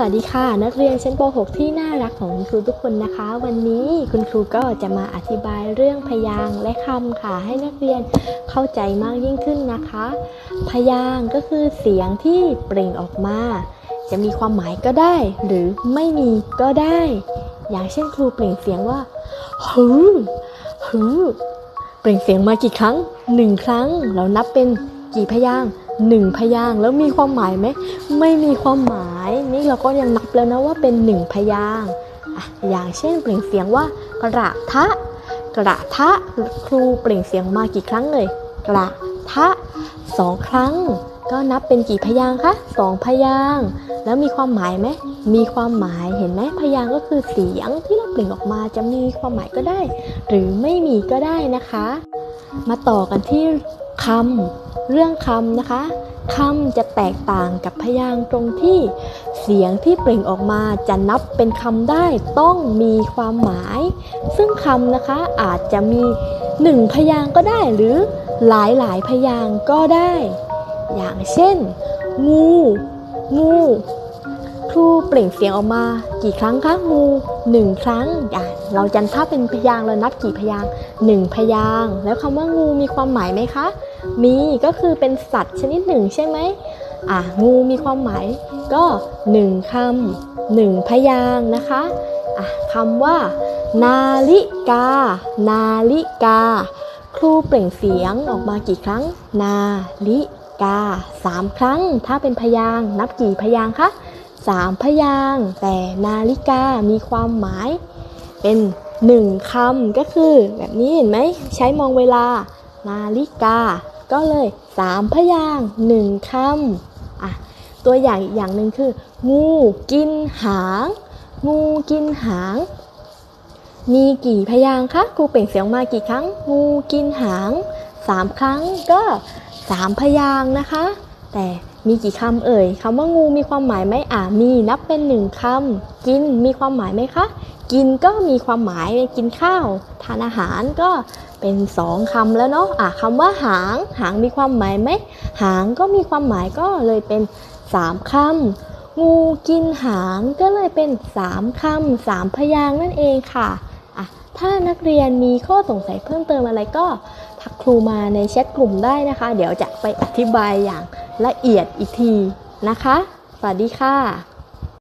สวัสดีค่ะ นักเรียนชั้นป .6 ที่น่ารักของคุณครูทุกคนนะคะ วันนี้คุณครูก็จะมาอธิบายเรื่องพยางค์และคำค่ะ ให้นักเรียนเข้าใจมากยิ่งขึ้นนะคะ พยางค์ก็คือเสียงที่เปล่งออกมา จะมีความหมายก็ได้ หรือไม่มีก็ได้ อย่างเช่นครูเปล่งเสียงว่าฮือฮือเปล่งเสียงมากี่ครั้งหนึ่งครั้ง เรานับเป็นกี่พยางค์ หนึ่งพยางแล้วมีความหมายไหมไม่มีความหมาย นี่เราก็ยังนับแล้วนะว่าเป็นหนึ่งพยางอย่างเช่นเปล่งเสียงว่ากระทะ กระทะครูเปล่งเสียงมากี่ครั้งเลยกระทะสองครั้ง ก็นับเป็นกี่พยางคะสองพยางแล้วมีความหมายไหมมีความหมายเห็นไหมพยางก็คือเสียงที่เราเปล่งออกมาจะมีความหมายก็ได้ หรือไม่มีก็ได้นะคะ มาต่อกันที่คำ เรื่องคำนะคะคำจะแตกต่างกับพยางค์ตรงที่เสียงที่เปล่งออกมาจะนับเป็นคำได้ต้องมีความหมาย ซึ่งคำนะคะอาจจะมีหนึ่งพยางค์ก็ได้หรือหลายหลายพยางค์ก็ได้ อย่างเช่น งู งูครูเปล่งเสียงออกมากี่ครั้งคะงูหนึ่งครั้งอะ เราจะถ้าเป็นพยางเรานับกี่พยางหนึ่งพยางแล้วคำว่างูมีความหมายไหมคะ มีก็คือเป็นสัตว์ชนิดหนึ่งใช่ไหมอะงูมีความหมายก็หนึ่งคำหนึ่งพยางนะคะอะคำว่า นาฬิกา นาฬิกา ครูเปล่งเสียงออกมากี่ครั้ง นาฬิกาสามครั้ง ถ้าเป็นพยางนับกี่พยางคะสามพยางแต่นาฬิกามีความหมาย เป็นหนึ่งคำก็คือแบบนี้เห็นไหมใช้มองเวลานาฬิกา ก็เลยสามพยางค์หนึ่งคำอะตัวอย่างอีกอย่างหนึ่งคือ งูกินหาง งูกินหาง มีกี่พยางคะครูเปล่งเสียงมากี่ครั้ง งูกินหางสามครั้งก็สามพยางนะคะ แต่มีกี่คำเอ่ยคำว่างูมีความหมายไหมอ่ามีนับเป็นหนึ่งคำกินมีความหมายไหมคะ กินก็มีความหมายกินข้าวทานอาหารก็เป็นสองคำแล้วเนาะอะคำว่าหาง หางมีความหมายไหมหางก็มีความหมายก็เลยเป็นสามคำงูกินหางก็เลยเป็นสามคำสามพยางนั่นเองค่ะอะ ถ้านักเรียนมีข้อสงสัยเพิ่มเติมอะไรก็ทักครูมาในแชทกลุ่มได้นะคะ เดี๋ยวจะไปอธิบายอย่างละเอียดอีกทีนะคะ สวัสดีค่ะ